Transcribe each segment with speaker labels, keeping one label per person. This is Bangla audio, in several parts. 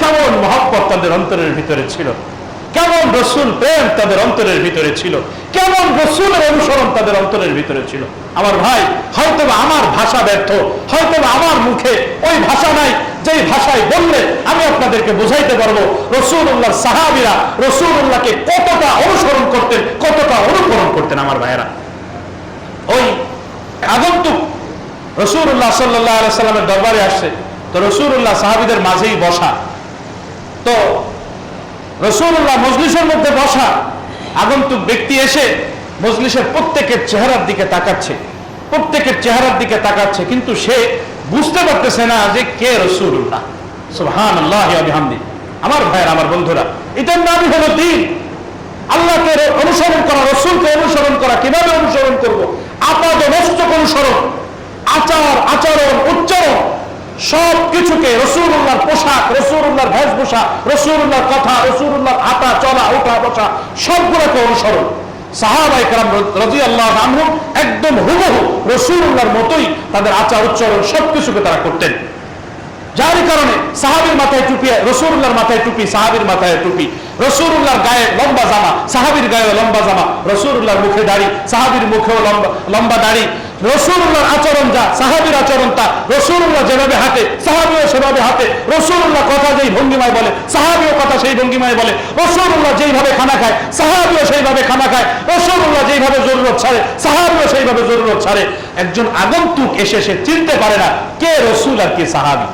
Speaker 1: কেমন মহব্বত তাদের অন্তরের ভিতরে ছিল? কেমন রসুল প্রেম তাদের অন্তরের ভিতরে ছিল? কেমন রসুলের অনুসরণ তাদের অন্তরের ভিতরে ছিল? আমার ভাই হয়তো আমার ভাষা ব্যর্থ হয়তো আমার মুখে ওই ভাষা নাই, যেই ভাষায় বললে আমি আপনাদেরকে পারব রসুল্লাহ সাহাবিরা রসুল্লাহকে কতটা অনুসরণ করতেন, কতটা অনুকরণ করতেন আমার ভাইয়েরা। ওই আগন্তুক রসুল্লাহ সাল্লাহ সাল্লামের দরবারে আসছে। তো রসুল্লাহ সাহাবিদের মাঝেই বসা। তো রসুল্লাহ মজলিসের মধ্যে বসা। আগন্তুক ব্যক্তি এসে মজলিসের প্রত্যেকের চেহারার দিকে তাকাচ্ছে। প্রত্যেকের চেহারার দিকে তাকাচ্ছে, কিন্তু সে বুঝতে পারতেছে না যে কে রসুল্লাহ। সুবহান আল্লাহ আমার ভাইয়ের, আমার বন্ধুরা, এটার নামই হলো দিন। আল্লাহকে অনুসরণ করা, রসুলকে অনুসরণ করা, কীভাবে অনুসরণ করব? মস্তক অনুসরণ। আচার, আচরণ সব কিছুকে রসুল্লাহর পোশাক, রসুল্লাহর ভেষভূষা, রসুল্লাহর কথা, রসুল্লাহর হাঁটা, চলা, উঠা, বসা, সবগুলোকে অনুসরণ। একদম মতোই তাদের আচার, উচ্চারণ সবকিছুকে তারা করতেন। যার কারণে সাহাবির মাথায় টুপি, রসুল্লাহর মাথায় টুপি, সাহাবির মাথায় টুপি। রসুল্লাহর গায়ে লম্বা জামা, সাহাবির গায়ে লম্বা জামা, রসুল্লাহর মুখে দাড়ি, সাহাবির মুখেও লম্বা লম্বা দাড়ি। রসুল্লাহর আচরণ যা রসুল্লাহ যেভাবে হাঁটে, সাহাবিও সেভাবে হাঁটে। রসুল্লাহ কথা যেই ভঙ্গিমায় বলে, সাহাবিও কথা সেই ভঙ্গিমায় বলে। রসুল্লাহ যেইভাবে খানা খায়, সাহাবিও সেইভাবে খানা খায়। রসুল্লাহ যেইভাবে জরুরত ছাড়ে, সাহাবিও সেইভাবে জরুরত ছাড়ে। একজন আগন্তুক এসে সে চিনতে পারে না, কে রসুল আর কে সাহাবি।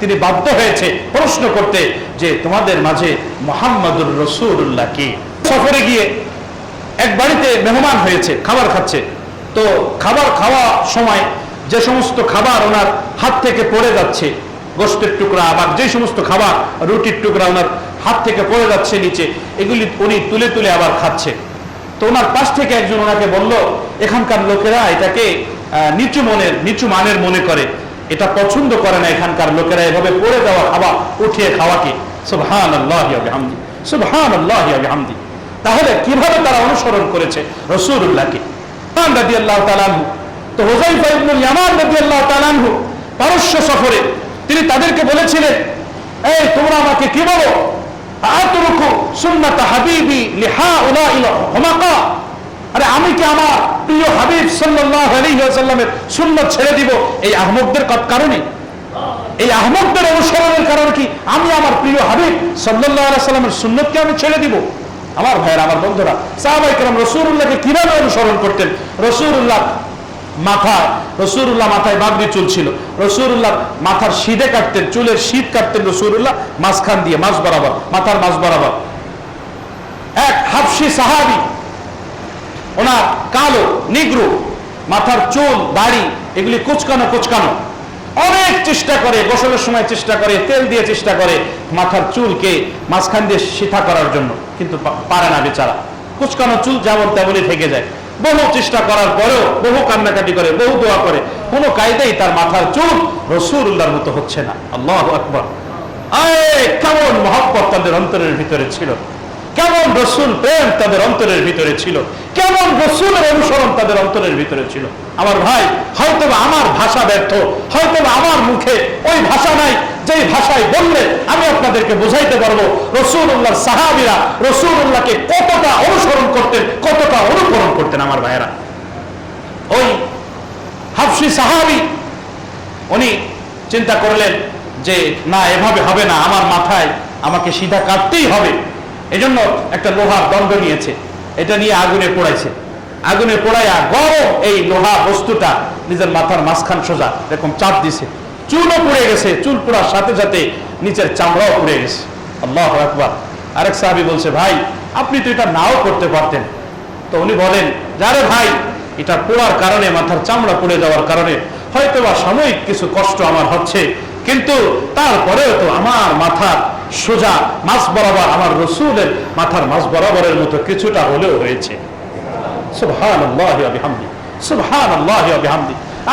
Speaker 1: তিনি বাধ্য হয়েছে প্রশ্ন করতে যে, তোমাদের মাঝে মোহাম্মদুর রসুল্লাহ কি? সফরে গিয়ে এক বাড়িতে মেহমান হয়েছে, খাবার খাচ্ছে। তো খাবার খাওয়া সময় যে সমস্ত খাবার ওনার হাত থেকে পড়ে যাচ্ছে, গোষ্ঠের টুকরা আবার যে সমস্ত খাবার রুটির টুকরা ওনার হাত থেকে পড়ে যাচ্ছে নিচে, এগুলি উনি তুলে তুলে আবার খাচ্ছে। তো ওনার পাশ থেকে একজন ওনাকে বলল, এখানকার লোকেরা এটাকে নিচু মনের, নিচু মানের মনে করে। এটা পছন্দ করে না এখানকার লোকেরা এভাবে পড়ে দেওয়া খাওয়া উঠিয়ে খাওয়াকে। সুবহান আল্লাহ হামদি সুবহান আল্লাহ হামদি তাহলে কীভাবে তারা অনুসরণ করেছে রসুল্লাহকে। তো পারস্য সফরে, তিনি তাদেরকে বলেছিলেন, এই, তোমরা আমাকে কি বলো? আমার অনুসরণের কারণ কি আমি আমার প্রিয় হাবিব আমি ছেড়ে আমার ভাইয়ের, আমার বন্ধুরা সাহাবাইকরাম কীভাবে অনুসরণ করতেন? রসুরুল্লাহ মাথায় রসুল্লাহ মাথায় বাগড়ি চুল ছিল রসুল্লাহ মাথার শীতে কাটতেন, চুলের শীত কাটতেন রসুল্লাহ মাঝখান দিয়ে মাছ বরাবর, মাথার মাছ বরাবর। এক হাফসি সাহাবি, ওনার কালো, নিগ্রু, মাথার চুল, দাড়ি, এগুলি কুচকানো কুচকানো। অনেক চেষ্টা করে, গোসলের সময় চেষ্টা করে, তেল দিয়ে চেষ্টা করে মাথার চুলকে মাঝখান দিয়ে সিথা করার জন্য। কিন্তু পারে না বেচারা। কুচকানো চুল যেমন তেমনই থেকে যায়। বহু চেষ্টা করার পরেও, বহু কান্নাকাটি করে, বহু দোয়া করে, কোনো কায়দাই তার মাথার চুল রসুল্লাহর মতো হচ্ছে না। আল্লাহ আকবর। আয় কেমন মহব্বত তাদের অন্তরের ভিতরে ছিল। কেমন রসুল প্রেম তাদের অন্তরের ভিতরে ছিল? কেমন রসুলের অনুসরণ তাদের অন্তরের ভিতরে ছিল? আমার ভাই হয়তো আমার ভাষা ব্যর্থ হয়তো আমার মুখে ওই ভাষা নাই, যেই ভাষায় বললে আমি আপনাদেরকে বুঝাইতে পারব রসুল্লাহ সাহাবিরা রসুল্লাহকে কতটা অনুসরণ করতেন, কতটা অনুকরণ করতেন আমার ভাইয়েরা। ওই হাফসি সাহাবি, উনি চিন্তা করলেন যে, না, এভাবে হবে না, আমার মাথায় আমাকে সিধা কাটতেই হবে। এজন্য একটা লোহার দণ্ড নিয়েছে। এটা নিয়ে আগুনে পোড়াইছে। আগুনে পোড়াইয়া গরম এই লোহা বস্তুটা নিজের মাথার মাঝখান সোজা এরকম চাপ দিছে। চুলও পুড়ে গেছে। চুল পোড়ার সাথে সাথে নিচের চামড়াও পুড়ে গেছে। আল্লাহ আকবার। আরেক সাহাবি বলছে, ভাই, আপনি তো এটা নাও করতে পারতেন। তো উনি বলেন যারে ভাই, এটা পোড়ার কারণে, মাথার চামড়া পুড়ে যাওয়ার কারণে হয়তো বা সাময়িক কিছু কষ্ট আমার হচ্ছে, কিন্তু তারপরেও তো আমার মাথার সোজা মাছ বরাবর আমার রসুলের মাথার মাছ বরাবরের মতো কিছুটা হলেও হয়েছে।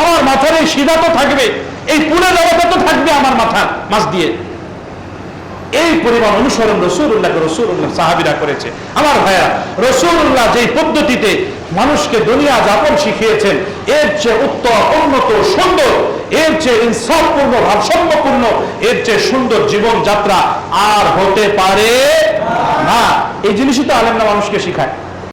Speaker 1: আমার মাথার এই সিধা তো থাকবে, এই পুড়ে যাওয়াটা তো থাকবে আমার মাথার মাছ দিয়ে। এই পরিমাণ অনুসরণ রসুল্লাহকে রসুল্লাহ সাহাবিরা করেছে। আমার ভাইয়া রসুল্লাহ যে পদ্ধতিতে মানুষকে দুনিয়া যাপন শিখিয়েছেন, এর চেয়ে উত্তম উন্নত, সুন্দর চেয়ে ইনসাফপূর্ণ, ভারসাম্যপূর্ণ, এর চেয়ে সুন্দর জীবন যাত্রা আর হতে পারে না। এই জিনিসই তো আলেমরা মানুষকে শিখায়।